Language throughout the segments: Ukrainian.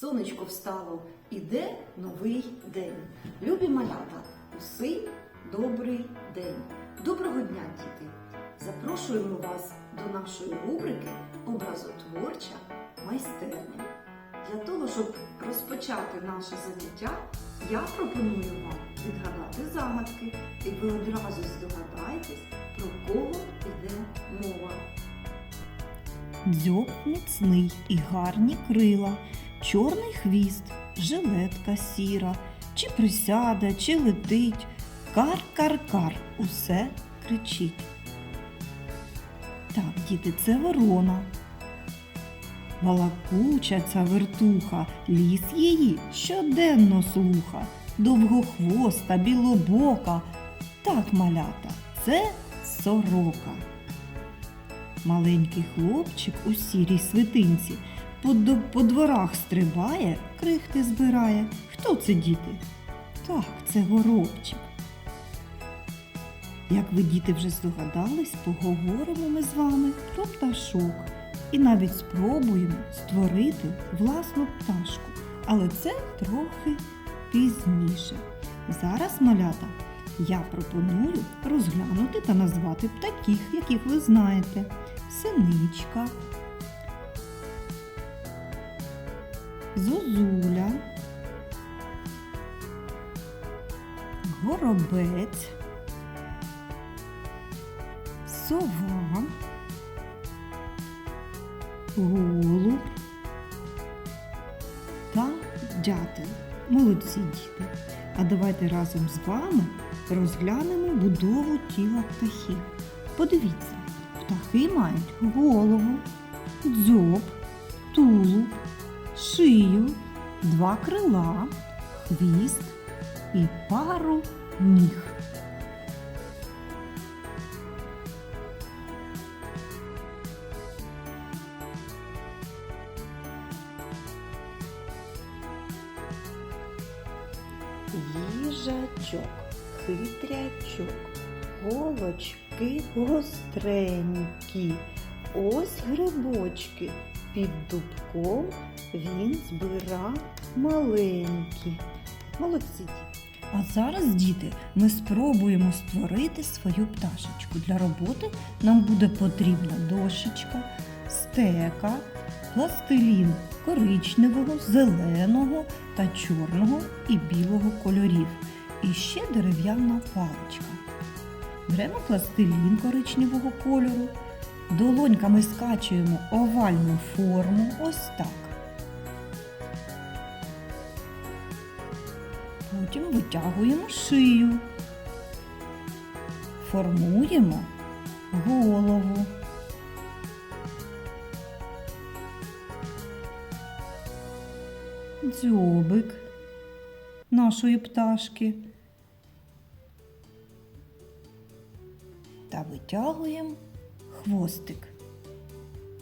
Сонечко встало, іде новий день. Любі малята, усий добрий день. Доброго дня, діти! Запрошуємо вас до нашої рубрики Образотворча майстерня. Для того, щоб розпочати наше заняття, я пропоную вам відгадати загадки, і ви одразу здогадаєтесь, про кого йде мова. Дзьоб міцний і гарні крила, чорний хвіст, жилетка сіра, чи присяде, чи летить, кар-кар-кар, усе кричить. Так, діти, це ворона. Балакуча ця вертуха, ліс її щоденно слуха, довгохвоста, білобока. Так, малята, це сорока. Маленький хлопчик у сірій свитинці по, по дворах стрибає, крихти збирає. Хто це діти? Так, це горобчик. Як ви діти вже здогадались, поговоримо ми з вами про пташок і навіть спробуємо створити власну пташку. Але це трохи пізніше. Зараз, малята, я пропоную розглянути та назвати птахів, яких ви знаєте. Синичка, зозуля, горобець, сова, голуб та дятел. Молодці діти. А давайте разом з вами розглянемо будову тіла птахів. Подивіться, птахи мають голову, дзьоб, тулуб, шию, два крила, хвіст і пару ніг. Їжачок, хитрячок, голочки гостренькі, ось грибочки, під дубком він збира маленькі. Молодці діти. А зараз, діти, ми спробуємо створити свою пташечку. Для роботи нам буде потрібна дощечка, стека, пластилін коричневого, зеленого та чорного і білого кольорів. І ще дерев'яна паличка. Беремо пластилін коричневого кольору, долоньками скачуємо овальну форму ось так. Потім витягуємо шию, формуємо голову. дзьобик нашої пташки. Та витягуємо хвостик.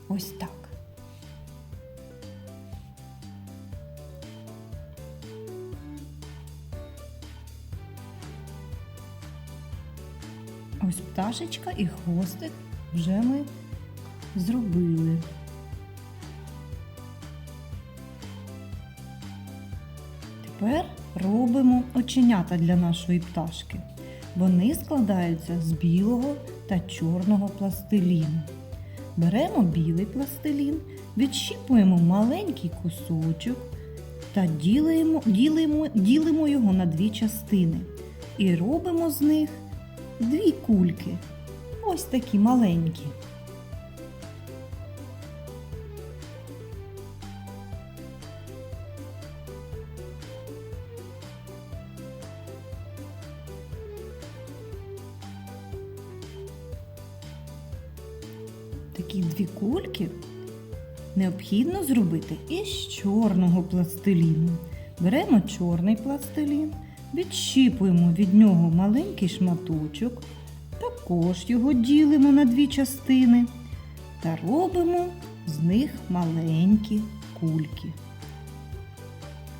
Ось так. Ось пташечка і хвостик вже ми зробили. Тепер робимо оченята для нашої пташки. Вони складаються з білого та чорного пластиліну. Беремо білий пластилін, відщіпуємо маленький кусочок та ділимо, ділимо, ділимо його на дві частини. І робимо з них дві кульки. Ось такі маленькі. Такі дві кульки необхідно зробити із чорного пластиліну. Беремо чорний пластилін, відщіпуємо від нього маленький шматочок, також його ділимо на дві частини та робимо з них маленькі кульки.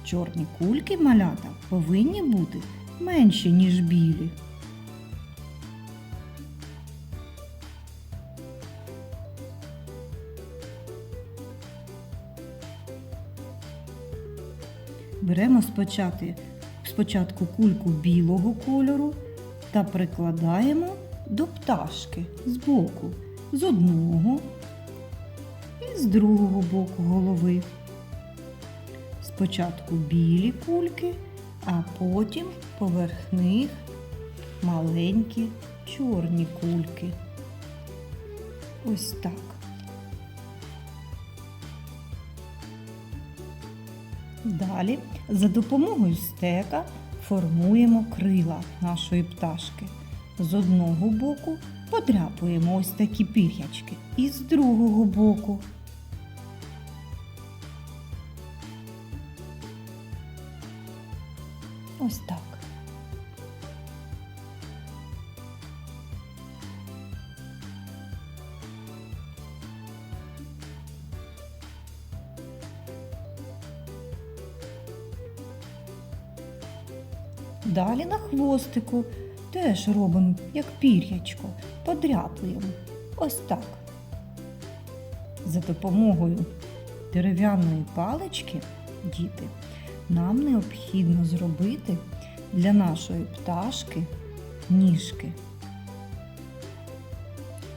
Чорні кульки малята повинні бути менші, ніж білі. Беремо спочатку, спочатку кульку білого кольору та прикладаємо до пташки з боку, з одного і з другого боку голови. Спочатку білі кульки, а потім поверх них маленькі чорні кульки. Ось так. Далі за допомогою стека формуємо крила нашої пташки. З одного боку подряпуємо ось такі пір'ячки і з другого боку. Ось так. Далі на хвостику теж робимо як пір'ячко, подряпуємо. Ось так. За допомогою дерев'яної палички, діти, нам необхідно зробити для нашої пташки ніжки.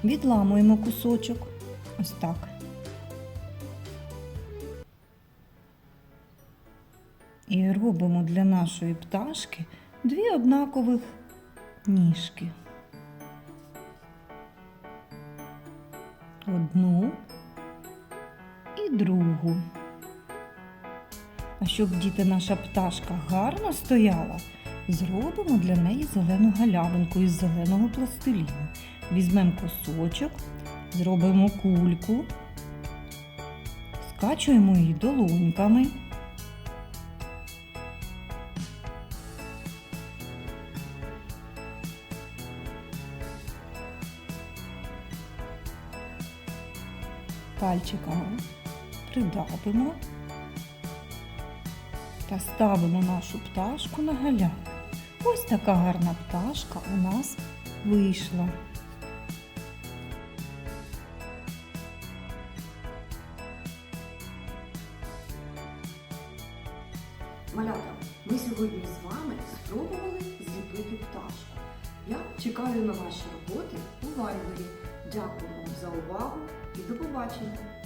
Відламуємо кусочок. Ось так. І робимо для нашої пташки дві однакових ніжки. Одну і другу. А щоб діти наша пташка гарно стояла, зробимо для неї зелену галявинку із зеленого пластиліну. Візьмемо кусочок, зробимо кульку, скачуємо її долоньками. Пальчиками придавимо та ставимо нашу пташку на галявину. Ось така гарна пташка у нас вийшла. Малята, ми сьогодні з вами спробували зліпити пташку. Я чекаю на ваші роботи у вайбері. Дякую вам за увагу і до побачення!